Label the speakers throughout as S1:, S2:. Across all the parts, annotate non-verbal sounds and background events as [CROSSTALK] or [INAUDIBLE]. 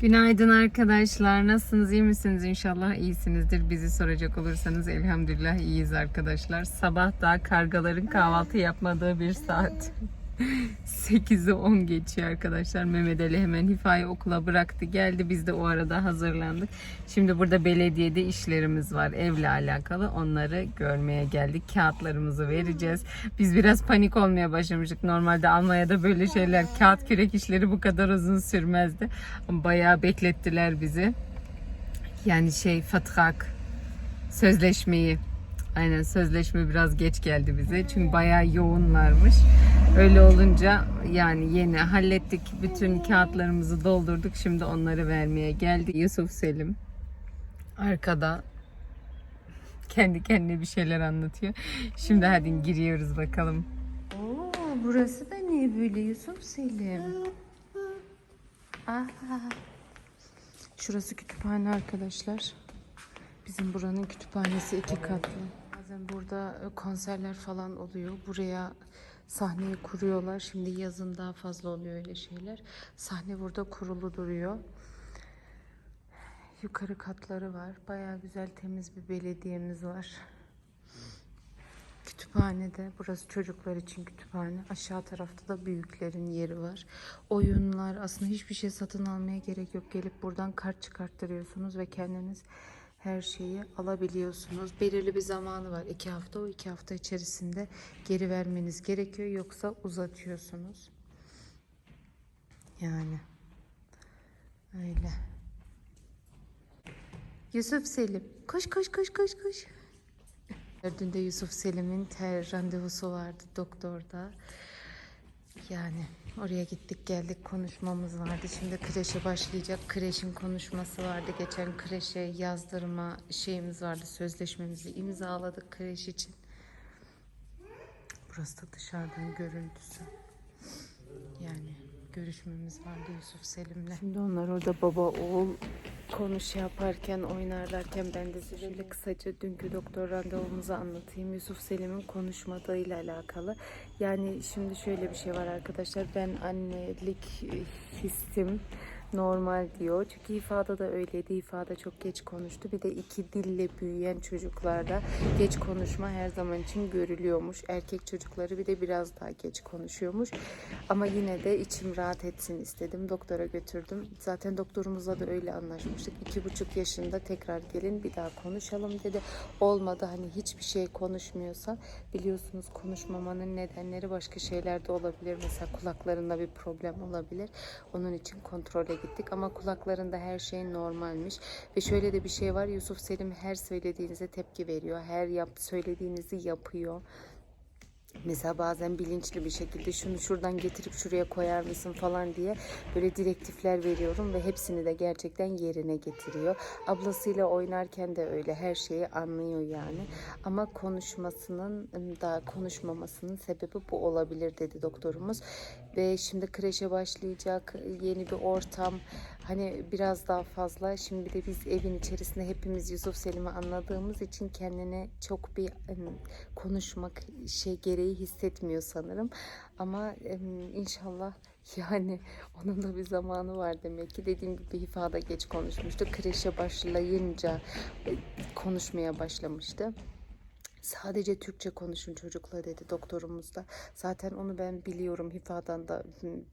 S1: Günaydın arkadaşlar. Nasılsınız? iyi misiniz? İnşallah iyisinizdir. Bizi soracak olursanız elhamdülillah iyiyiz arkadaşlar. Sabah daha kargaların kahvaltı yapmadığı bir saat. 8'i 10 geçiyor arkadaşlar. Mehmet Ali hemen Hifa'yı okula bıraktı. Geldi. Biz de o arada hazırlandık. Şimdi burada belediyede işlerimiz var. Evle alakalı. Onları görmeye geldik. Kağıtlarımızı vereceğiz. Biz biraz panik olmaya başlamıştık. Normalde Almanya'da böyle şeyler kağıt kürek işleri bu kadar uzun sürmezdi. Bayağı beklettiler bizi. Yani şey fatrak sözleşmeyi Aynen sözleşme biraz geç geldi bize. Çünkü bayağı yoğunlarmış. Öyle olunca yani yeni hallettik. Bütün kağıtlarımızı doldurduk. Şimdi onları vermeye geldik. Yusuf Selim arkada kendi kendine bir şeyler anlatıyor. Şimdi hadi giriyoruz bakalım. Oo, burası da niye böyle Yusuf Selim? Aha. Şurası kütüphane arkadaşlar. Bizim buranın kütüphanesi iki katlı. Bazen burada konserler falan oluyor. Buraya sahneyi kuruyorlar. Şimdi yazın daha fazla oluyor öyle şeyler. Sahne burada kurulu duruyor. Yukarı katları var. Bayağı güzel temiz bir belediyemiz var. Kütüphanede, burası çocuklar için kütüphane. Aşağı tarafta da büyüklerin yeri var. Oyunlar, aslında hiçbir şey satın almaya gerek yok. Gelip buradan kart çıkarttırıyorsunuz ve kendiniz her şeyi alabiliyorsunuz. Belirli bir zamanı var. iki hafta o iki hafta içerisinde geri vermeniz gerekiyor. Yoksa uzatıyorsunuz. Yani öyle. Yusuf Selim. Koş koş koş koş koş. Dün de Yusuf Selim'in ter randevusu vardı doktorda. Yani oraya gittik geldik konuşmamız vardı. Şimdi kreşe başlayacak. Kreşin konuşması vardı. Geçen kreşe yazdırma şeyimiz vardı. Sözleşmemizi imzaladık kreş için. Burası da dışarıdan görüntüsü. Yani görüşmemiz vardı Yusuf Selim'le. Şimdi onlar orada baba oğul konuş yaparken oynarlarken ben de size şöyle kısaca dünkü doktor randevumuzu anlatayım. Yusuf Selim'in konuşmadığıyla alakalı. Yani şimdi şöyle bir şey var arkadaşlar. Ben annelik hissim normal diyor. Çünkü ifade da öyleydi. İfade çok geç konuştu. Bir de iki dille büyüyen çocuklarda geç konuşma her zaman için görülüyormuş. Erkek çocukları bir de biraz daha geç konuşuyormuş. Ama yine de içim rahat etsin istedim. Doktora götürdüm. Zaten doktorumuzla da öyle anlaşmıştık. İki buçuk yaşında tekrar gelin bir daha konuşalım dedi. Olmadı hani hiçbir şey konuşmuyorsa biliyorsunuz konuşmamanın nedenleri başka şeyler de olabilir. Mesela kulaklarında bir problem olabilir. Onun için kontrole gittik ama kulaklarında her şey normalmiş. Ve şöyle de bir şey var. Yusuf Selim her söylediğinize tepki veriyor. Her yap söylediğinizi yapıyor. Mesela bazen bilinçli bir şekilde şunu şuradan getirip şuraya koyar mısın falan diye böyle direktifler veriyorum ve hepsini de gerçekten yerine getiriyor. Ablasıyla oynarken de öyle her şeyi anlıyor yani. Ama konuşmasının da konuşmamasının sebebi bu olabilir dedi doktorumuz. Ve şimdi kreşe başlayacak yeni bir ortam. Hani biraz daha fazla. Şimdi bir de biz evin içerisinde hepimiz Yusuf Selim'i anladığımız için kendine çok bir konuşmak şey gereği hissetmiyor sanırım. Ama inşallah yani [LAUGHS] onun da bir zamanı var demek ki. Dediğim gibi ifade geç konuşmuştu. Kreşe başlayınca e, konuşmaya başlamıştı. Sadece Türkçe konuşun çocukla dedi doktorumuz da. Zaten onu ben biliyorum. Hifa'dan da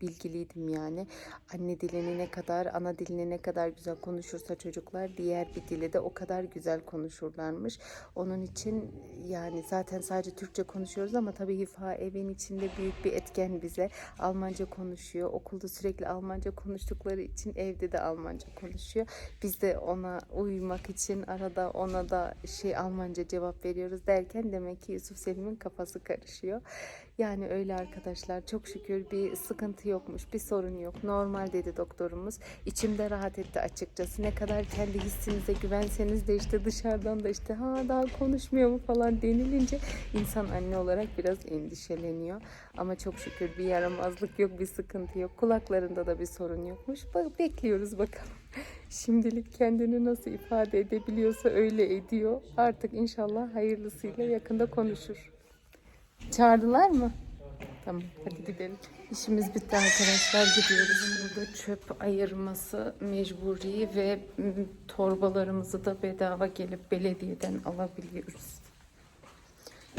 S1: bilgiliydim yani. Anne dilini ne kadar, ana dilini ne kadar güzel konuşursa çocuklar diğer bir dili de o kadar güzel konuşurlarmış. Onun için yani zaten sadece Türkçe konuşuyoruz ama tabii Hifa evin içinde büyük bir etken bize. Almanca konuşuyor. Okulda sürekli Almanca konuştukları için evde de Almanca konuşuyor. Biz de ona uymak için arada ona da şey Almanca cevap veriyoruz derken demek ki Yusuf Selim'in kafası karışıyor. Yani öyle arkadaşlar çok şükür bir sıkıntı yokmuş, bir sorun yok. Normal dedi doktorumuz. İçimde rahat etti açıkçası. Ne kadar kendi hissinize güvenseniz de işte dışarıdan da işte ha daha konuşmuyor mu falan denilince insan anne olarak biraz endişeleniyor. Ama çok şükür bir yaramazlık yok, bir sıkıntı yok. Kulaklarında da bir sorun yokmuş. Bekliyoruz bakalım. [LAUGHS] Şimdilik kendini nasıl ifade edebiliyorsa öyle ediyor. Artık inşallah hayırlısıyla yakında konuşur. Çağırdılar mı? Tamam hadi gidelim. İşimiz bitti arkadaşlar gidiyoruz. Burada çöp ayırması mecburi ve torbalarımızı da bedava gelip belediyeden alabiliyoruz.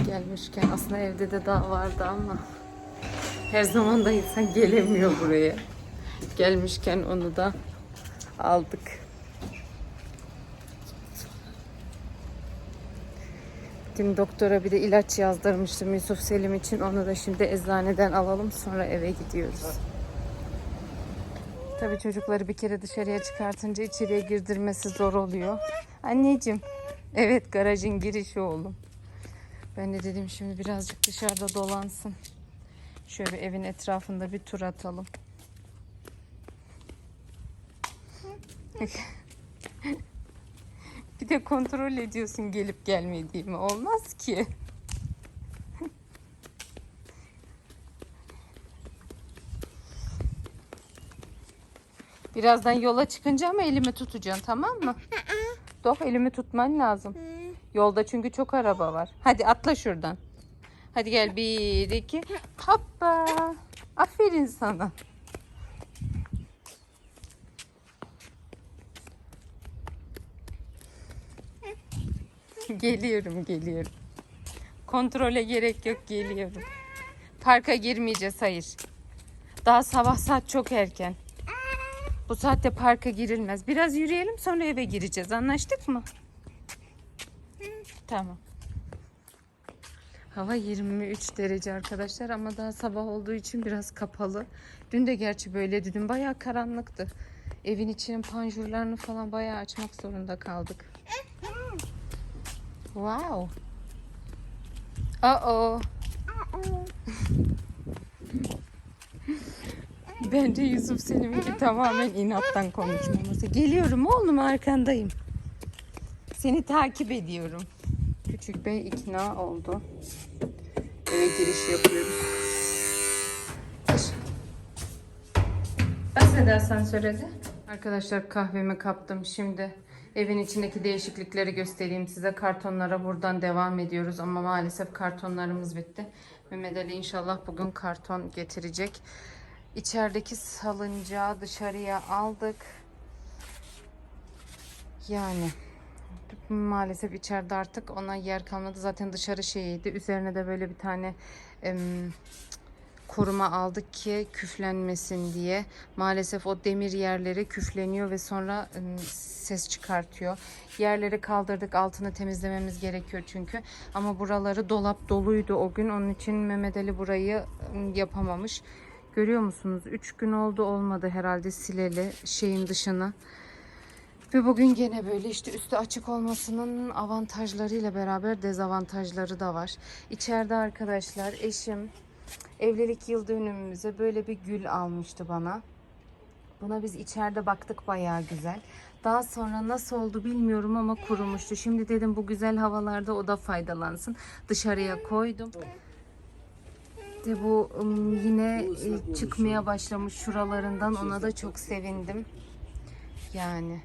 S1: Gelmişken aslında evde de daha vardı ama her zaman da insan gelemiyor buraya. Gelmişken onu da aldık. Dün doktora bir de ilaç yazdırmıştım Yusuf Selim için. Onu da şimdi eczaneden alalım sonra eve gidiyoruz. Tabii çocukları bir kere dışarıya çıkartınca içeriye girdirmesi zor oluyor. Anneciğim. Evet garajın girişi oğlum. Ben de dedim şimdi birazcık dışarıda dolansın. Şöyle evin etrafında bir tur atalım. De [LAUGHS] kontrol ediyorsun gelip gelmediğimi. Olmaz ki. Birazdan yola çıkınca ama elimi tutacaksın tamam mı? Doh elimi tutman lazım. Yolda çünkü çok araba var. Hadi atla şuradan. Hadi gel bir iki. Hoppa. Aferin sana. [LAUGHS] Geliyorum, geliyorum. Kontrole gerek yok, geliyorum. Parka girmeyeceğiz, hayır. Daha sabah saat çok erken. Bu saatte parka girilmez. Biraz yürüyelim sonra eve gireceğiz. Anlaştık mı? Tamam. Hava 23 derece arkadaşlar ama daha sabah olduğu için biraz kapalı. Dün de gerçi böyleydi. Dün bayağı karanlıktı. Evin içinin panjurlarını falan bayağı açmak zorunda kaldık. Wow. Uh oh. Bence Yusuf Selim'inki tamamen inattan konuşmaması. Geliyorum oğlum arkandayım. Seni takip ediyorum. Küçük bey ikna oldu. Eve giriş yapıyoruz. Bas edersen söyledi. Arkadaşlar kahvemi kaptım. Şimdi evin içindeki değişiklikleri göstereyim size. Kartonlara buradan devam ediyoruz ama maalesef kartonlarımız bitti. Mehmet Ali inşallah bugün karton getirecek. İçerideki salıncağı dışarıya aldık. Yani maalesef içeride artık ona yer kalmadı. Zaten dışarı şeyiydi. Üzerine de böyle bir tane em, koruma aldık ki küflenmesin diye. Maalesef o demir yerleri küfleniyor ve sonra em, ses çıkartıyor. Yerleri kaldırdık. Altını temizlememiz gerekiyor çünkü. Ama buraları dolap doluydu o gün. Onun için Mehmet Ali burayı em, yapamamış. Görüyor musunuz? 3 gün oldu olmadı herhalde sileli şeyin dışını. Ve bugün gene böyle işte üstü açık olmasının avantajlarıyla beraber dezavantajları da var. İçeride arkadaşlar eşim evlilik yıl dönümümüze böyle bir gül almıştı bana. Buna biz içeride baktık bayağı güzel. Daha sonra nasıl oldu bilmiyorum ama kurumuştu. Şimdi dedim bu güzel havalarda o da faydalansın. Dışarıya koydum. De bu yine e, çıkmaya başlamış şuralarından ona da çok sevindim. Yani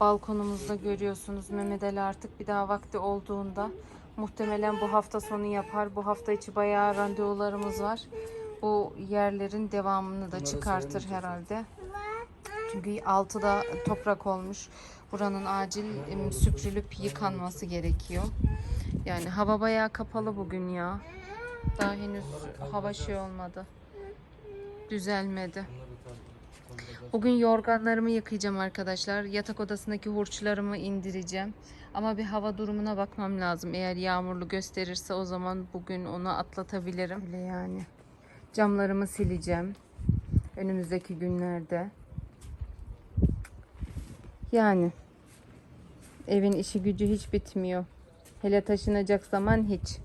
S1: balkonumuzda görüyorsunuz Mehmet Ali artık bir daha vakti olduğunda muhtemelen bu hafta sonu yapar. Bu hafta içi bayağı randevularımız var. Bu yerlerin devamını da çıkartır herhalde. Çünkü altı da toprak olmuş. Buranın acil süpürülüp yıkanması gerekiyor. Yani hava bayağı kapalı bugün ya. Daha henüz hava şey olmadı. Düzelmedi. Bugün yorganlarımı yıkayacağım arkadaşlar. Yatak odasındaki hurçlarımı indireceğim. Ama bir hava durumuna bakmam lazım. Eğer yağmurlu gösterirse o zaman bugün onu atlatabilirim. Öyle yani. Camlarımı sileceğim. Önümüzdeki günlerde. Yani evin işi gücü hiç bitmiyor. Hele taşınacak zaman hiç.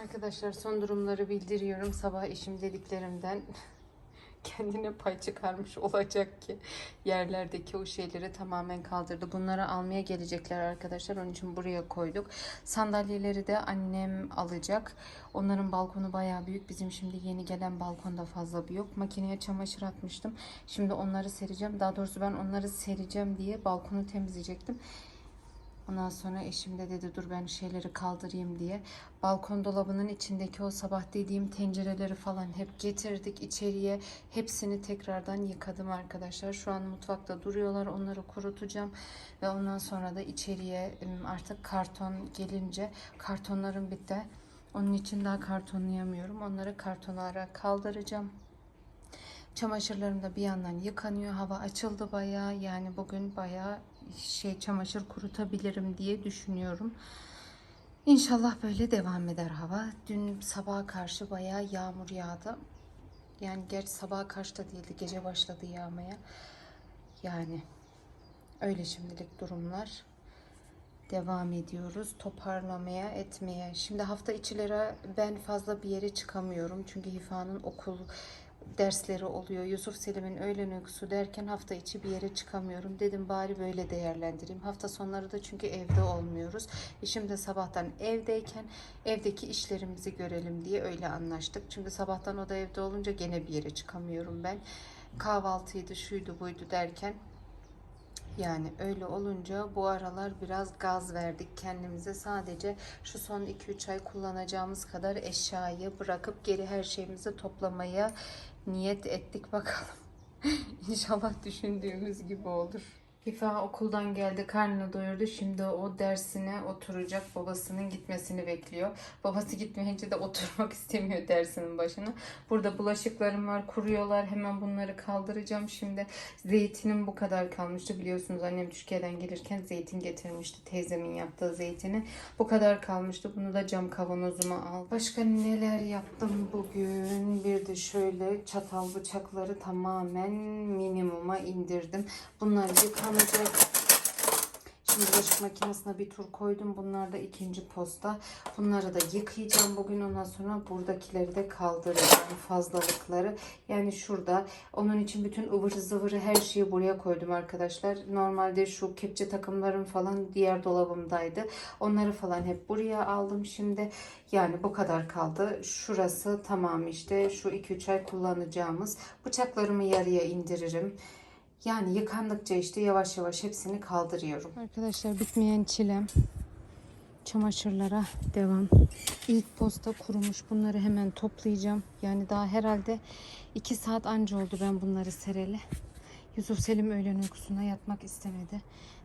S1: Arkadaşlar son durumları bildiriyorum. Sabah işim dediklerimden kendine pay çıkarmış olacak ki yerlerdeki o şeyleri tamamen kaldırdı. Bunları almaya gelecekler arkadaşlar. Onun için buraya koyduk. Sandalyeleri de annem alacak. Onların balkonu bayağı büyük. Bizim şimdi yeni gelen balkonda fazla bir yok. Makineye çamaşır atmıştım. Şimdi onları sereceğim. Daha doğrusu ben onları sereceğim diye balkonu temizleyecektim. Ondan sonra eşim de dedi dur ben şeyleri kaldırayım diye. Balkon dolabının içindeki o sabah dediğim tencereleri falan hep getirdik içeriye. Hepsini tekrardan yıkadım arkadaşlar. Şu an mutfakta duruyorlar. Onları kurutacağım. Ve ondan sonra da içeriye artık karton gelince kartonlarım bitti. Onun için daha kartonlayamıyorum. Onları kartonlara kaldıracağım. Çamaşırlarım da bir yandan yıkanıyor. Hava açıldı bayağı. Yani bugün bayağı şey çamaşır kurutabilirim diye düşünüyorum. İnşallah böyle devam eder hava. Dün sabaha karşı bayağı yağmur yağdı. Yani gerçi sabaha karşı da değildi. Gece başladı yağmaya. Yani öyle şimdilik durumlar. Devam ediyoruz toparlamaya etmeye. Şimdi hafta içilere ben fazla bir yere çıkamıyorum. Çünkü Hifa'nın okul dersleri oluyor. Yusuf Selim'in öğlen uykusu derken hafta içi bir yere çıkamıyorum. Dedim bari böyle değerlendireyim. Hafta sonları da çünkü evde olmuyoruz. Eşim de sabahtan evdeyken evdeki işlerimizi görelim diye öyle anlaştık. Çünkü sabahtan o da evde olunca gene bir yere çıkamıyorum ben. Kahvaltıydı, şuydu, buydu derken yani öyle olunca bu aralar biraz gaz verdik kendimize. Sadece şu son 2-3 ay kullanacağımız kadar eşyayı bırakıp geri her şeyimizi toplamaya niyet ettik bakalım. [LAUGHS] İnşallah düşündüğümüz gibi olur. Hifa okuldan geldi, karnını doyurdu. Şimdi o dersine oturacak. Babasının gitmesini bekliyor. Babası gitmeyince de oturmak [LAUGHS] istemiyor dersinin başına. Burada bulaşıklarım var, kuruyorlar. Hemen bunları kaldıracağım. Şimdi zeytinim bu kadar kalmıştı. Biliyorsunuz annem Türkiye'den gelirken zeytin getirmişti. Teyzemin yaptığı zeytini. Bu kadar kalmıştı. Bunu da cam kavanozuma aldım. Başka neler yaptım bugün? Bir de şöyle çatal bıçakları tamamen minimuma indirdim. Bunlar yıkanacak. Şimdi bulaşık makinesine bir tur koydum. Bunlar da ikinci posta. Bunları da yıkayacağım bugün. Ondan sonra buradakileri de kaldıracağım fazlalıkları. Yani şurada. Onun için bütün ıvır zıvırı her şeyi buraya koydum arkadaşlar. Normalde şu kepçe takımlarım falan diğer dolabımdaydı. Onları falan hep buraya aldım şimdi. Yani bu kadar kaldı. Şurası tamam işte. Şu 2-3 ay kullanacağımız. Bıçaklarımı yarıya indiririm. Yani yıkandıkça işte yavaş yavaş hepsini kaldırıyorum. Arkadaşlar bitmeyen çilem. Çamaşırlara devam. İlk posta kurumuş. Bunları hemen toplayacağım. Yani daha herhalde 2 saat anca oldu ben bunları sereli. Yusuf Selim öğlen uykusuna yatmak istemedi.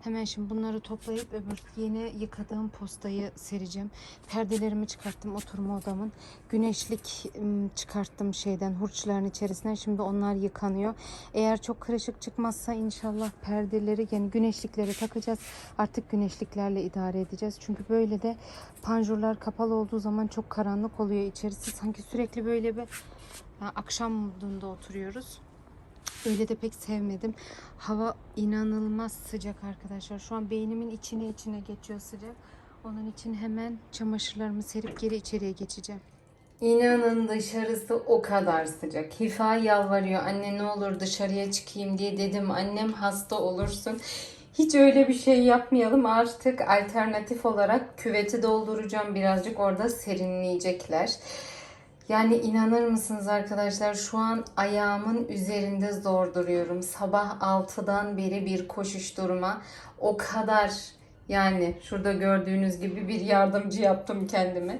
S1: Hemen şimdi bunları toplayıp öbür yeni yıkadığım postayı sereceğim. Perdelerimi çıkarttım oturma odamın. Güneşlik ım, çıkarttım şeyden hurçların içerisinden. Şimdi onlar yıkanıyor. Eğer çok kırışık çıkmazsa inşallah perdeleri yani güneşlikleri takacağız. Artık güneşliklerle idare edeceğiz. Çünkü böyle de panjurlar kapalı olduğu zaman çok karanlık oluyor içerisi. Sanki sürekli böyle bir yani akşam modunda oturuyoruz. Öyle de pek sevmedim. Hava inanılmaz sıcak arkadaşlar. Şu an beynimin içine içine geçiyor sıcak. Onun için hemen çamaşırlarımı serip geri içeriye geçeceğim. İnanın dışarısı o kadar sıcak. Hifa yalvarıyor. Anne ne olur dışarıya çıkayım diye dedim. Annem hasta olursun. Hiç öyle bir şey yapmayalım. Artık alternatif olarak küveti dolduracağım. Birazcık orada serinleyecekler. Yani inanır mısınız arkadaşlar şu an ayağımın üzerinde zor duruyorum. Sabah 6'dan beri bir koşuşturma. O kadar yani şurada gördüğünüz gibi bir yardımcı yaptım kendime.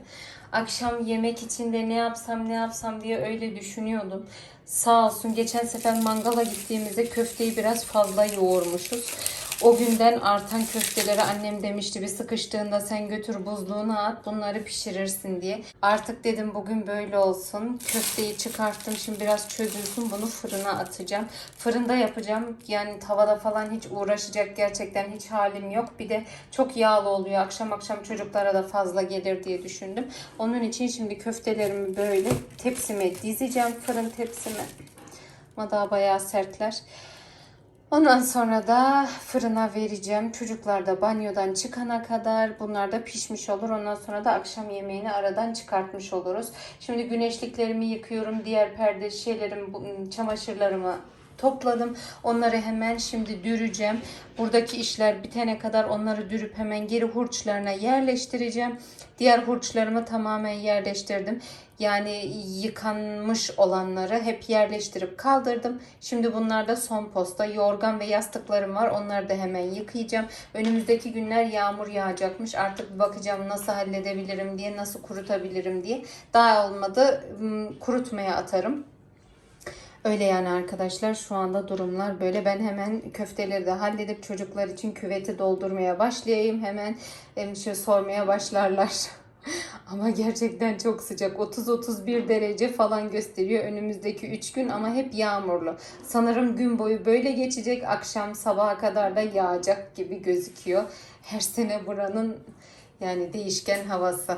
S1: Akşam yemek için de ne yapsam ne yapsam diye öyle düşünüyordum. Sağ olsun geçen sefer mangala gittiğimizde köfteyi biraz fazla yoğurmuşuz. O günden artan köfteleri annem demişti bir sıkıştığında sen götür buzluğuna at bunları pişirirsin diye. Artık dedim bugün böyle olsun. Köfteyi çıkarttım şimdi biraz çözülsün bunu fırına atacağım. Fırında yapacağım yani tavada falan hiç uğraşacak gerçekten hiç halim yok. Bir de çok yağlı oluyor akşam akşam çocuklara da fazla gelir diye düşündüm. Onun için şimdi köftelerimi böyle tepsime dizeceğim fırın tepsime. Ama daha bayağı sertler. Ondan sonra da fırına vereceğim. Çocuklar da banyodan çıkana kadar bunlar da pişmiş olur. Ondan sonra da akşam yemeğini aradan çıkartmış oluruz. Şimdi güneşliklerimi yıkıyorum. Diğer perde şeylerim, çamaşırlarımı topladım. Onları hemen şimdi düreceğim. Buradaki işler bitene kadar onları dürüp hemen geri hurçlarına yerleştireceğim. Diğer hurçlarımı tamamen yerleştirdim. Yani yıkanmış olanları hep yerleştirip kaldırdım. Şimdi bunlarda son posta yorgan ve yastıklarım var. Onları da hemen yıkayacağım. Önümüzdeki günler yağmur yağacakmış. Artık bakacağım nasıl halledebilirim diye, nasıl kurutabilirim diye. Daha olmadı kurutmaya atarım. Öyle yani arkadaşlar şu anda durumlar böyle. Ben hemen köfteleri de halledip çocuklar için küveti doldurmaya başlayayım. Hemen em, şey sormaya başlarlar. [LAUGHS] Ama gerçekten çok sıcak. 30-31 derece falan gösteriyor önümüzdeki 3 gün ama hep yağmurlu. Sanırım gün boyu böyle geçecek. Akşam sabaha kadar da yağacak gibi gözüküyor. Her sene buranın yani değişken havası.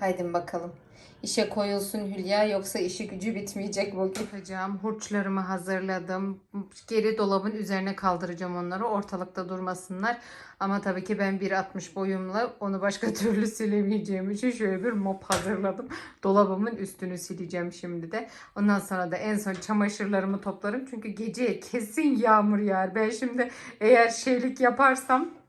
S1: Haydi bakalım. İşe koyulsun Hülya yoksa işi gücü bitmeyecek bugün. Yapacağım. Hurçlarımı hazırladım. Geri dolabın üzerine kaldıracağım onları. Ortalıkta durmasınlar. Ama tabii ki ben 1.60 boyumla onu başka [LAUGHS] türlü silemeyeceğim için şöyle bir mop hazırladım. Dolabımın üstünü sileceğim şimdi de. Ondan sonra da en son çamaşırlarımı toplarım. Çünkü geceye kesin yağmur yağar. Ben şimdi eğer şeylik yaparsam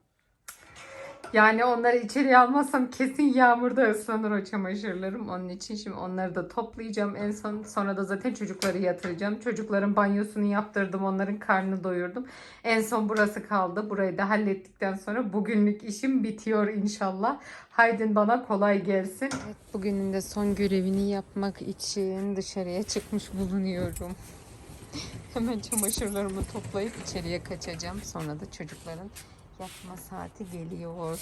S1: yani onları içeriye almazsam kesin yağmurda ıslanır o çamaşırlarım. Onun için şimdi onları da toplayacağım en son. Sonra da zaten çocukları yatıracağım. Çocukların banyosunu yaptırdım. Onların karnını doyurdum. En son burası kaldı. Burayı da hallettikten sonra bugünlük işim bitiyor inşallah. Haydin bana kolay gelsin. Evet, bugünün de son görevini yapmak için dışarıya çıkmış bulunuyorum. Hemen çamaşırlarımı toplayıp içeriye kaçacağım. Sonra da çocukların yatma saati geliyor.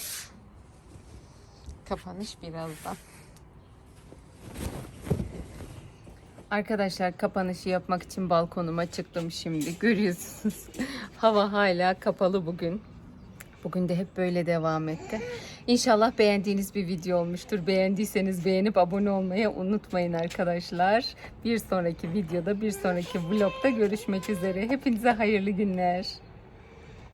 S1: Kapanış birazdan. Arkadaşlar kapanışı yapmak için balkonuma çıktım şimdi. Görüyorsunuz. [LAUGHS] Hava hala kapalı bugün. Bugün de hep böyle devam etti. İnşallah beğendiğiniz bir video olmuştur. Beğendiyseniz beğenip abone olmayı unutmayın arkadaşlar. Bir sonraki videoda, bir sonraki vlogda görüşmek üzere. Hepinize hayırlı günler.